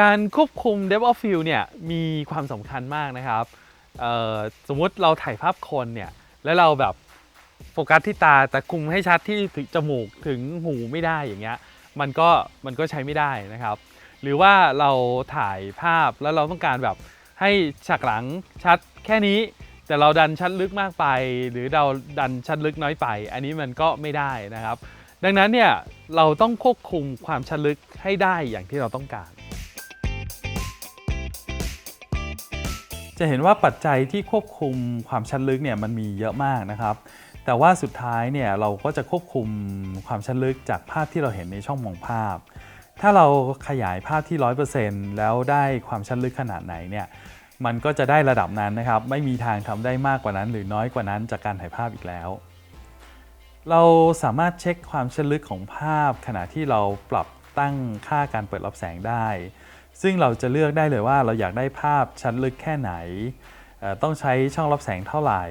การควบคุม depth of field เนี่ยมีความสำคัญมากนะครับสมมติเราถ่ายภาพคนเนี่ยแล้วเราแบบโฟกัสที่ตาแต่คุมให้ชัดที่ถึงจมูกถึงหูไม่ได้อย่างเงี้ยมันก็มันก็ใช้ไม่ได้นะครับ หรือว่าเราถ่ายภาพแล้วเราต้องการแบบให้ฉากหลังชัดแค่นี้ แต่เราดันชัดลึกมากไป หรือเราดันชัดลึกน้อยไป อันนี้มันก็ไม่ได้นะครับ ดังนั้นเนี่ยเราต้องควบคุมความชัดลึกให้ได้อย่างที่เราต้องการ จะเห็นว่าปัจจัยที่ควบคุมความชัดลึกเนี่ยมันมีเยอะมากนะครับ แต่ว่าสุดท้ายเนี่ยเราก็จะควบคุมความชัดลึกจากภาพที่เราเห็นในช่องมองภาพ ถ้าเราขยายภาพที่ 100%แล้วได้ความชัดลึกขนาดไหนเนี่ยมันก็จะได้ระดับนั้นนะครับ ไม่มีทางทำได้มากกว่านั้น หรือน้อยกว่านั้นจากการถ่ายภาพอีกแล้ว เราสามารถเช็คความชัดลึกของภาพ ขณะที่เราปรับตั้งค่าการเปิดรับแสงได้ ซึ่งเราจะเลือกได้เลยว่าเราอยากได้ภาพชัดลึกแค่ไหน ต้องใช้ช่องรับแสงเท่าไหร่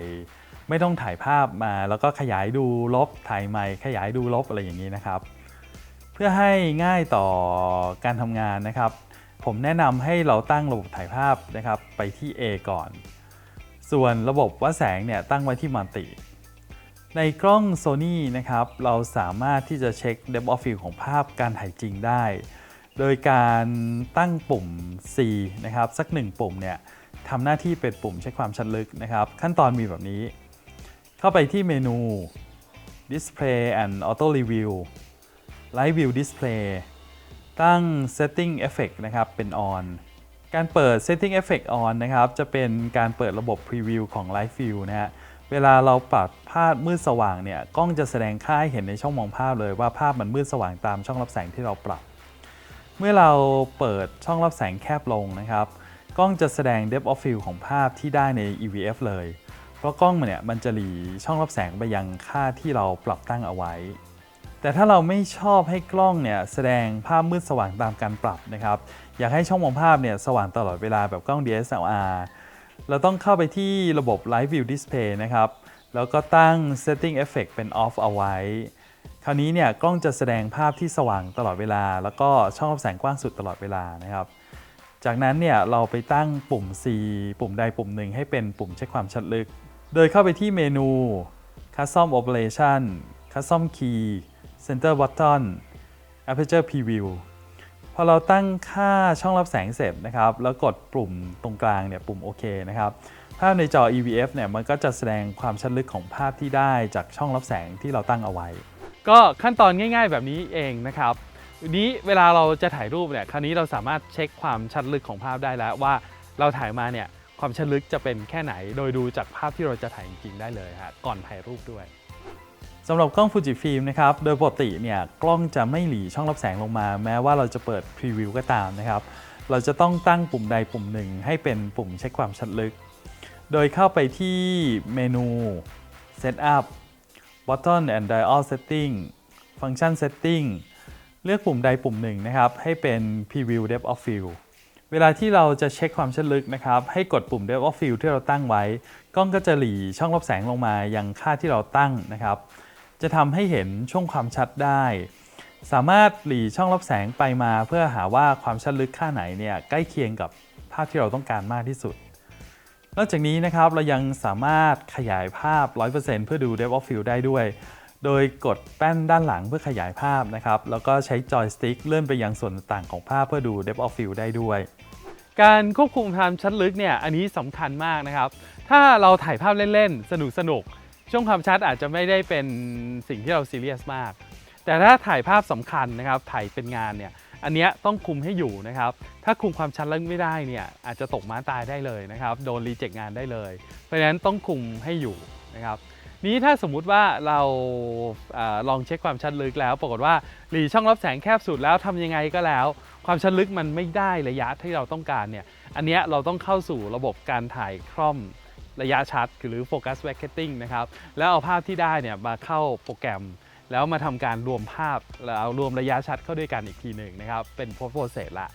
ไม่ต้องถ่ายภาพมาแล้วก็ขยายดูลบถ่ายใหม่ขยายดูลบอะไรอย่างนี้นะครับ เพื่อให้ง่ายต่อการทำงานนะครับ ผมแนะนำให้เราตั้งระบบถ่ายภาพนะครับไปที่ A ก่อน ส่วนระบบวัดแสงเนี่ยตั้งไว้ที่มัลติในกล้อง Sony นะครับ เราสามารถที่จะเช็ค depth of field ของภาพการถ่ายจริงได้ โดยการตั้งปุ่ม C นะครับสักหนึ่งปุ่มเนี่ยทำหน้าที่เป็นปุ่มเช็คความชัดลึกนะครับ ขั้นตอนมีแบบนี้ เข้าไปที่เมนู Display and Auto Review Live View Display ตั้ง Setting Effect นะครับเป็น On การเปิด Setting Effect On นะครับ จะเป็นการเปิดระบบ Preview ของ Live View นะฮะเวลาเราปรับภาพมืดสว่างเนี่ย กล้องจะแสดงค่าให้เห็นในช่องมองภาพเลยว่าภาพมันมืดสว่างตามช่องรับแสงที่เราปรับ เมื่อเราเปิดช่องรับแสงแคบลงนะครับ กล้องจะแสดง depth of field ของภาพที่ได้ใน EVF เลย เพราะกล้องมันเนี่ยมันจะหลีช่องรับแสงไปยังค่าที่เราปรับตั้งเอาไว้ แต่ถ้าเราไม่ชอบให้กล้องเนี่ยแสดงภาพมืดสว่างตามการปรับนะครับ อยากให้ช่องมองภาพเนี่ยสว่างตลอดเวลาแบบกล้อง DSLR เราต้องเข้าไปที่ระบบ Live View Display นะครับ แล้วก็ตั้ง Setting Effect เป็น Off เอาไว้ คราวนี้เนี่ยกล้องจะแสดงภาพที่สว่างตลอดเวลา แล้วก็ช่องรับแสงกว้างสุดตลอดเวลานะครับ จากนั้นเนี่ยเราไปตั้งปุ่ม C ปุ่มใดปุ่มหนึ่งให้เป็นปุ่มเช็คความชัดลึก โดยเข้าไปที่เมนู Custom Operation Custom Key Center Button Aperture Preview พอเราตั้งค่าช่องรับแสงเสร็จนะครับ แล้วกดปุ่มตรงกลางเนี่ยปุ่มโอเคนะครับภาพในจอ EVF เนี่ยมันก็จะแสดงความชัดลึกของภาพที่ได้จากช่องรับแสงที่เราตั้งเอาไว้ ก็ขั้นตอนง่าย ๆ แบบนี้เองนะครับนี้เวลาเราจะถ่ายรูปเนี่ยคราวนี้เราสามารถเช็คความชัดลึกของภาพได้แล้วว่าเราถ่ายมาเนี่ยความชัดลึกจะเป็นแค่ไหน โดยดูจากภาพที่เราจะถ่ายจริงๆได้เลยฮะก่อนถ่ายรูปด้วยสำหรับกล้องฟูจิฟิล์มนะครับโดยปกติเนี่ยกล้องจะไม่หลีช่องรับแสงลงมา แม้ว่าเราจะเปิดพรีวิวก็ตามนะครับเราจะต้องตั้งปุ่มใดปุ่มหนึ่ง ให้เป็นปุ่มเช็คความชัดลึก โดยเข้าไปที่เมนู Setup Button and Dial Setting Function Setting เลือกปุ่มใดปุ่มหนึ่งนะครับ ให้เป็น Preview Depth of Field เวลาที่เราจะเช็คความชัดลึกนะครับ ให้กดปุ่ม Depth of Field ที่เราตั้งไว้ กล้องก็จะหลีช่องรับแสงลงมายังค่าที่เราตั้งนะครับ จะทำให้เห็นช่วงความชัดได้ สามารถหลีช่องรับแสงไปมา เพื่อหาว่าความชัดลึกค่าไหนเนี่ยใกล้เคียงกับภาพที่เราต้องการมากที่สุด นอกจากนี้นะครับเรายังสามารถขยายภาพ 100%เพื่อดู depth of field ได้ด้วย โดยกดแป้นด้านหลังเพื่อขยายภาพนะครับ แล้วก็ใช้จอยสติ๊กเลื่อนไปยังส่วนต่างของภาพเพื่อดู depth of field ได้ด้วย การควบคุมความชัดลึกเนี่ยอันนี้สำคัญมากนะครับ ถ้าเราถ่ายภาพเล่นๆ สนุกๆช่วงความชัดอาจจะไม่ได้เป็นสิ่งที่เราซีเรียสมาก แต่ถ้าถ่ายภาพสำคัญนะครับถ่ายเป็นงานเนี่ย อันเนี้ยต้องคุมให้อยู่นะครับ ถ้าคุมความชัดลึกไม่ได้เนี่ยอาจจะตกม้าตายได้เลยนะครับ โดนรีเจ็คงานได้เลย เพราะฉะนั้นต้องคุมให้อยู่นะครับนี้ถ้าสมมุติว่าเราเอลองเช็คความชัดลึกแล้ว ปรากฏว่าหลีช่องรับแสงแคบสุดแล้วทำยังไงก็แล้ว ความชัดลึกมันไม่ได้ระยะที่เราต้องการเนี่ยอันเนี้ยเราต้องเข้าสู่ระบบการถ่ายคล่อมระยะชัดหรือโฟกัสแวกเกตติ้งนะครับแล้วเอาภาพที่ได้เนี่ยมาเข้าโปรแกรม แล้วมาทำการรวมภาพแล้วเอารวมระยะชัดเข้าด้วยกันอีกทีหนึ่งนะครับ เป็นโปรเซสละ